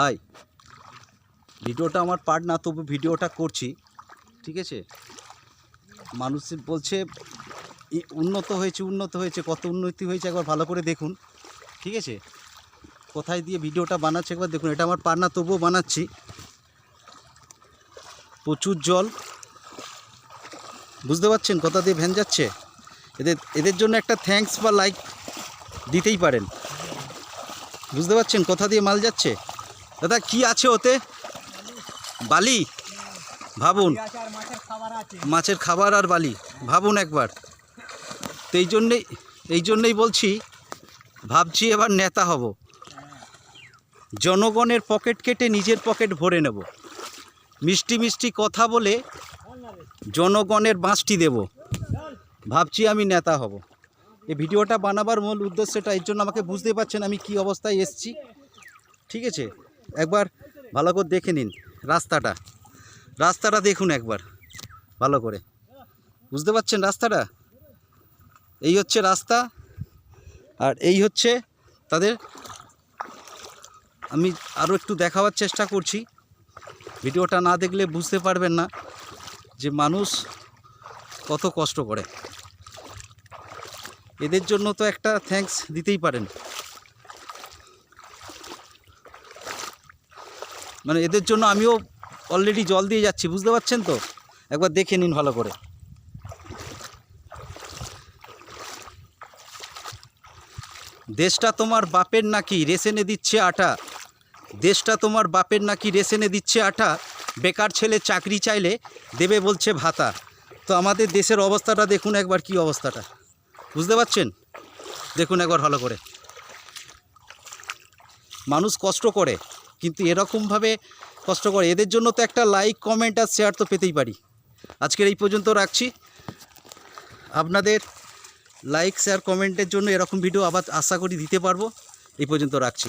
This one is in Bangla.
হাই ভিডিওটা আমার পার্ট না, তবু ভিডিওটা করছি, ঠিক আছে? মানুষ বলছে উন্নত হয়েছে উন্নত হয়েছে, কত উন্নতি হয়েছে, একবার ভালো করে দেখুন, ঠিক আছে? কোথায় দিয়ে ভিডিওটা বানাচ্ছে, একবার দেখুন, এটা আমার পান্না তবুও বানাচ্ছি। প্রচুর জল, বুঝতে পারছেন কোথা দিয়ে ভ্যান যাচ্ছে? এদের এদের জন্য একটা থ্যাঙ্কস বা লাইক দিতেই পারেন। বুঝতে পারছেন কোথা দিয়ে মাল যাচ্ছে? দাদা, কি আছে ওতে? বালি? ভাবুন। মাছের খাবার আর বালি। ভাবুন একবার। তো এই জন্যেই এই জন্যেই বলছি, ভাবছি এবার নেতা হব। জনগণের পকেট কেটে নিজের পকেট ভরে নেব। মিষ্টি মিষ্টি কথা বলে জনগণের বাঁশটি দেব। ভাবছি আমি নেতা হব। এই ভিডিওটা বানাবার মূল উদ্দেশ্যটা, এর জন্য আমাকে বুঝতে পারছেন আমি কি অবস্থায় এসছি। ঠিক আছে? একবার ভালো করে দেখে নিন রাস্তাটা। রাস্তাটা দেখুন একবার ভালো করে। বুঝতে পারছেন রাস্তাটা? এই হচ্ছে রাস্তা আর এই হচ্ছে তাদের আমি আরও একটু দেখাবার চেষ্টা করছি। ভিডিওটা না দেখলে বুঝতে পারবেন না যে মানুষ কত কষ্ট করে। এদের জন্য তো একটা থ্যাঙ্কস দিতেই পারেন। মানে এদের জন্য আমিও অলরেডি জল দিয়ে যাচ্ছি, বুঝতে পারছেন তো? একবার দেখে নিন ভালো করে। দেশটা তোমার বাপের নাকি রেশনে দিচ্ছে আটা? দেশটা তোমার বাপের নাকি রেশনে দিচ্ছে আটা? বেকার ছেলে চাকরি চাইলে দেবে বলছে ভাতা। তো আমাদের দেশের অবস্থাটা দেখুন একবার কি অবস্থাটা। বুঝতে পারছেন? দেখুন একবার ভালো করে। মানুষ কষ্ট করে। কিন্তু এরকমভাবে কষ্ট করে। এদের জন্য তো একটা লাইক কমেন্ট আর শেয়ার তো পেতেই পারি। আজকের এই পর্যন্ত রাখছি। আপনাদের লাইক শেয়ার কমেন্টের জন্য এরকম ভিডিও আবার আশা করি দিতে পারব। এই পর্যন্ত রাখছি।